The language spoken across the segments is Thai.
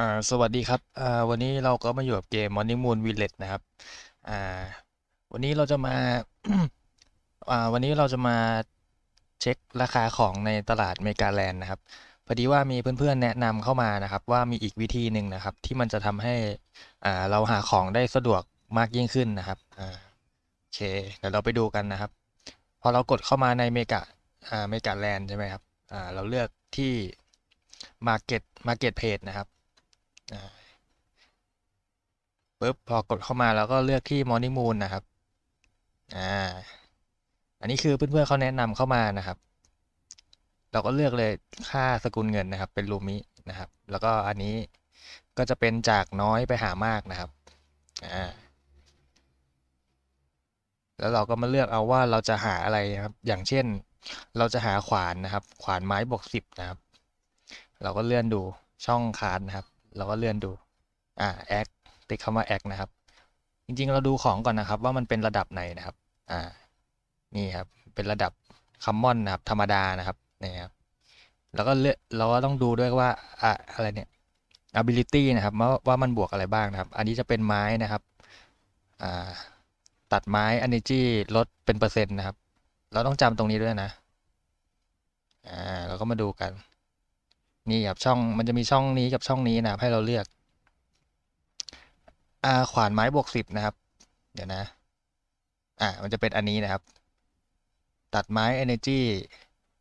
อ่าสวัสดีครับอ่าวันนี้เราก็มาอยู่กับเกม Morning Moon Village นะครับอ่าวันนี้เราจะมา อ่าวันนี้เราจะมาเช็คราคาของในตลาดเมกาแลนด์นะครับพอดีว่ามีเพื่อนๆแนะนำเข้ามานะครับ ว่ามีอีกวิธีหนึ่งนะครับ ที่มันจะทำให้อ่าเราหาของได้สะดวกมากยิ่งขึ้นนะครับอ่าโอเคเดี๋ยวเราไปดูกันนะครับ พอเรากดเข้ามาในเมกาอ่าเมกาแลนด์ใช่ไหมครับอ่าเราเลือกที่ Market Market Page นะครับ ปุ๊บพอกดเข้ามาแล้วก็เลือกที่ Morning Moon นะครับ อ่า อันนี้คือเพื่อนๆเขาแนะนำเข้ามานะครับ เราก็เลือกเลยค่าสกุลเงินนะครับ เป็นรูมินะครับ แล้วก็อันนี้ก็จะเป็นจากน้อยไปหามากนะครับ อ่า แล้วเราก็มาเลือกเอาว่าเราจะหาอะไรนะครับ อย่างเช่น เราจะหาขวานนะครับ ขวานไม้บวกสิบนะครับ เราก็เลื่อนดูช่องคาร์ดนะครับ เราก็เลื่อนดูอ่าแอคติ๊กคำว่าแอคนะครับ จริงๆ เราดูของก่อนนะครับ ว่ามันเป็นระดับไหนนะครับอ่านี่ครับเป็นระดับคัมมอนนะครับ ธรรมดานะครับนี่ครับแล้วก็เลือกเราก็ต้องดูด้วยว่าอะอะไรเนี่ย ability นะครับว่าว่ามันบวกอะไรบ้างนะครับ อันนี้จะเป็นไม้นะครับอ่าตัดไม้ energy ลดเป็นเปอร์เซ็นต์นะครับ เราต้องจำตรงนี้ด้วยนะอ่าเราก็มาดูกัน นี่ครับช่องมันจะมีช่องนี้กับช่องนี้นะครับ ให้เราเลือกอ่าขวานไม้บวกสิบนะครับ เดี๋ยวนะ อ่ามันจะเป็นอันนี้นะครับ ตัดไม้ energy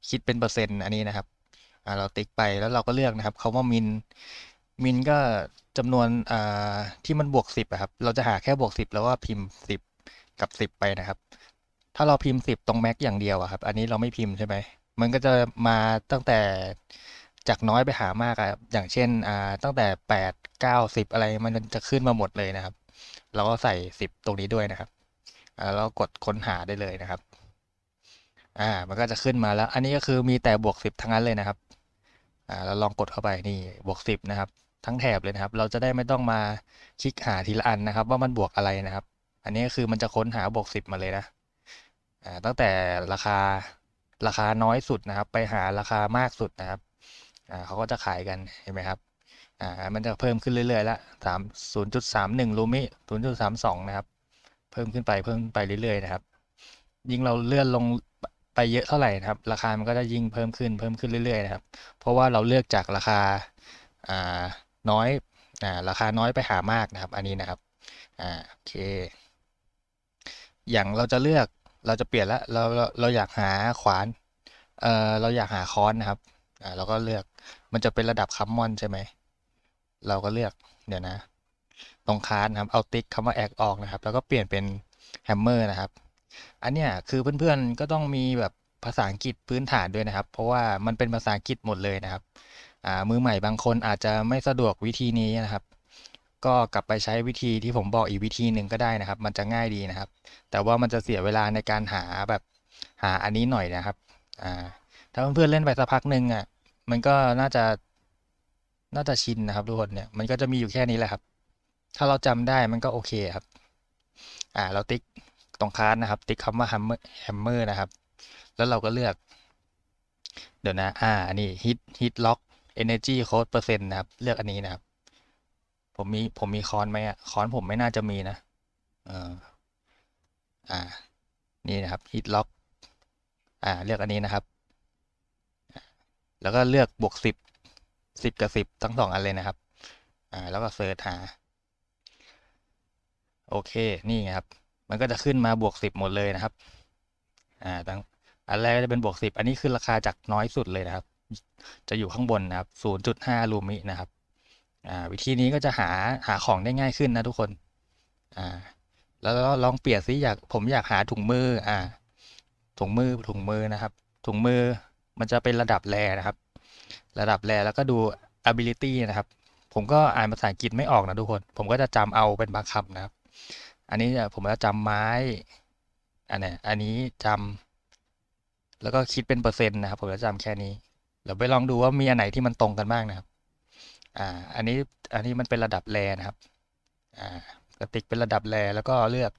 คิดเป็นเปอร์เซ็นต์อันนี้นะครับอ่าเราติ๊กไปแล้วเราก็เลือกนะครับคาว่ามินมินก็จำนวนอ่าที่มันบวกสิบอะครับ เราจะหาแค่บวกสิบแล้วก็พิมพ์สิบกับสิบไปนะครับ ถ้าเราพิมพ์สิบตรงแม็กอย่างเดียวอะครับ อันนี้เราไม่พิมพ์ใช่ไหมมันก็จะมาตั้งแต่ จากน้อยไปหามากอะอย่างเช่นอ่าตั้งแต่แปดเก้าสิบอะไรมันจะขึ้นมาหมดเลยนะครับ เราก็ใส่สิบตรงนี้ด้วยนะครับอ่าแล้วกดค้นหาได้เลยนะครับอ่ามันก็จะขึ้นมาแล้ว อันนี้ก็คือมีแต่บวกสิบทั้งนั้นเลยนะครับอ่าเราลองกดเข้าไปนี่บวกสิบนะครับ ทั้งแถบเลยนะครับ เราจะได้ไม่ต้องมาคลิกหาทีละอันนะครับ ว่ามันบวกอะไรนะครับ อันนี้ก็คือมันจะค้นหาบวกสิบมาเลยนะอ่าตั้งแต่ราคาราคาน้อยสุดนะครับ ไปหาราคามากสุดนะครับ เขาก็จะขายกันเห็นไหมครับอ่ามันจะเพิ่มขึ้นเรื่อยๆละสามศูนย์จุดสามหนึ่งลูมิศูนย์จุดสามสองนะครับ เพิ่มขึ้นไปเพิ่มไปเรื่อยๆนะครับ ยิ่งเราเลื่อนลงไปเยอะเท่าไหร่นะครับ ราคามันก็จะยิ่งเพิ่มขึ้นเพิ่มขึ้นเรื่อยๆนะครับ เพราะว่าเราเลือกจากราคาอ่าน้อยอ่าราคาน้อยไปหามากนะครับ อันนี้นะครับอ่าโอเค อย่างเราจะเลือกเราจะเปลี่ยนละเราเราเราอยากหาขวานเอ่อเราอยากหาค้อนนะครับอ่าเราก็เลือก มันจะเป็นระดับคัมมอนใช่ไหม เราก็เลือกเดี๋ยวนะ ตรงคาร์ดนะครับ เอาติ๊กคำว่าแอคออกนะครับ แล้วก็เปลี่ยนเป็นแฮมเมอร์นะครับ อันเนี้ยคือเพื่อนๆก็ต้องมีแบบภาษาอังกฤษพื้นฐานด้วยนะครับ เพราะว่ามันเป็นภาษาอังกฤษหมดเลยนะครับอ่ามือใหม่บางคนอาจจะไม่สะดวกวิธีนี้นะครับ ก็กลับไปใช้วิธีที่ผมบอกอีกวิธีหนึ่งก็ได้นะครับ มันจะง่ายดีนะครับ แต่ว่ามันจะเสียเวลาในการหาแบบหาอันนี้หน่อยนะครับอ่าถ้าเพื่อนๆเล่นไปสักพักหนึ่งอะ มันก็น่าจะน่าจะชินนะครับทุกคนเนี่ยมันก็จะมีอยู่แค่นี้แหละครับ ถ้าเราจำได้มันก็โอเคครับ อ่า เราติ๊กตรงคาร์ดนะครับ ติ๊กคำว่าแฮมเมอร์แฮมเมอร์นะครับ แล้วเราก็เลือก เดี๋ยวนะ อ่าอันนี้ฮิตฮิตล็อก energy code เปอร์เซ็นต์นะครับ เลือกอันนี้นะครับ ผมมีผมมีคอนไหมอะคอนผมไม่น่าจะมีนะเอออ่า นี่นะครับฮิตล็อกอ่า เลือกอันนี้นะครับ แล้วก็เลือกบวกสิบสิบกับสิบทั้งสองอันเลยนะครับ อ่า แล้วก็เสิร์ชหา โอเค นี่ไงครับ มันก็จะขึ้นมาบวกสิบหมดเลยนะครับ อ่าตั้งอันแรกจะเป็นบวกสิบอันนี้คือราคาจากน้อยสุดเลยนะครับ จะอยู่ข้างบนนะครับศูนย์จุดห้าลูมินะครับ อ่า วิธีนี้ก็จะหาหาของได้ง่ายขึ้นนะทุกคน อ่า แล้วลองเปลี่ยนซิอยากผมอยากหาถุงมือ อ่า ถุงมือถุงมือนะครับ ถุงมือ มันจะเป็นระดับแรนะครับ ระดับแรแล้วก็ดู ability นะครับ ผมก็อ่านภาษาอังกฤษไม่ออกนะทุกคน ผมก็จะจำเอาเป็นบางคำนะครับ อันนี้ผมจะจำไม้ อันนี้อันนี้จำแล้วก็คิดเป็นเปอร์เซ็นต์นะครับ ผมจะจำแค่นี้เดี๋ยวไปลองดูว่ามีอันไหนที่มันตรงกันบ้างนะครับ อ่า อันนี้ อันนี้มันเป็นระดับแรนะครับ อ่ากระติกเป็นระดับแรแล้วก็เลือก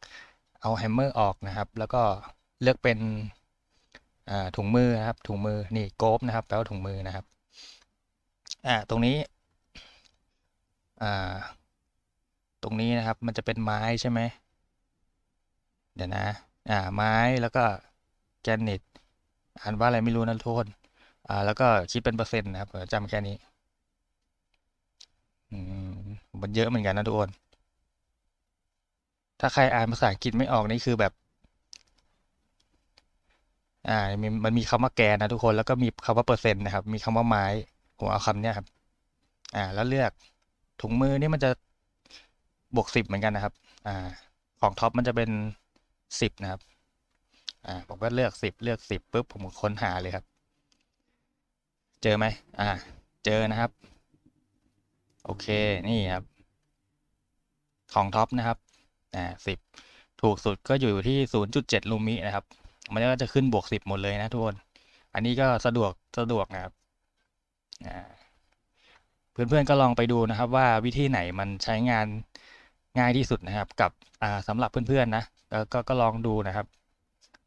เอาแฮมเมอร์ออกนะครับ แล้วก็เลือกเป็น ถุงมือนะครับ ถุงมือนี่โกฟนะครับ แปลว่าถุงมือนะครับอ่าตรงนี้อ่าตรงนี้นะครับมันจะเป็นไม้ใช่ไหมเดี๋ยวนะอ่าไม้แล้วก็แกรนิตอ่านว่าอะไรไม่รู้นะทุกคนอ่าแล้วก็คิดเป็นเปอร์เซ็นต์นะครับจำแค่นี้อืมมันเยอะเหมือนกันนะทุกคนถ้าใครอ่านภาษาอังกฤษไม่ออกนี่คือแบบ อ่ามีมันมีคำว่าแกนนะทุกคนแล้วก็มีคำว่าเปอร์เซ็นต์นะครับ มีคำว่าไม้ผมเอาคำเนี้ยครับ อ่า แล้วเลือกถุงมือนี่มันจะบวกสิบเหมือนกันนะครับ อ่า ของท็อปมันจะเป็นสิบนะครับ อ่า ผมก็เลือกสิบเลือกสิบปุ๊บผมค้นหาเลยครับ เจอไหมอ่า เจอนะครับ โอเค นี่ครับ ของท็อปนะครับ อ่าสิบถูกสุดก็อยู่ที่ศูนย์จุดเจ็ดลูมินะครับ มันก็จะขึ้นบวกสิบหมดเลยนะทุกคน อันนี้ก็สะดวกสะดวกนะครับอ่าเพื่อนๆก็ลองไปดูนะครับ ว่าวิธีไหนมันใช้งานง่ายที่สุดนะครับ กับอ่าสำหรับเพื่อนๆนะแล้วก็ก็ลองดูนะครับ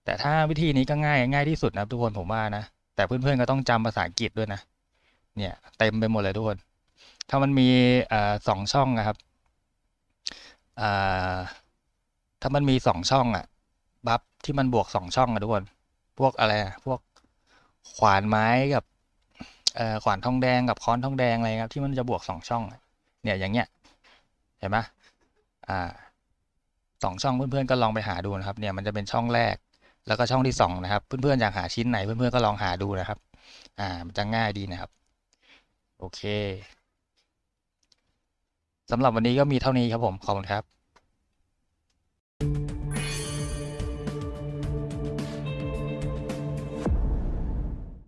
แต่ถ้าวิธีนี้ก็ง่ายง่ายที่สุดนะครับ ทุกคนผมว่านะแต่เพื่อนๆก็ต้องจำภาษาอังกฤษด้วยนะเนี่ยเต็มไปหมดเลยทุกคน ถ้ามันมีอสองช่องนะครับถ้ามันมีสองช่องอะ บัฟที่มันบวกสองช่องอะทุกคน พวกอะไรพวกขวานไม้กับเอ่อขวานทองแดงกับค้อนทองแดงอะไรครับที่มันจะบวกสองช่อง เนี่ยอย่างเงี้ยเห็นไหมอ่าสองช่องเพื่อนๆก็ลองไปหาดูนะครับ เนี่ยมันจะเป็นช่องแรก แล้วก็ช่องที่สองนะครับ เพื่อนๆอยากหาชิ้นไหนเพื่อนๆก็ลองหาดูนะครับ อ่ามันจะง่ายดีนะครับ โอเคสำหรับวันนี้ก็มีเท่านี้ครับผมขอบคุณครับ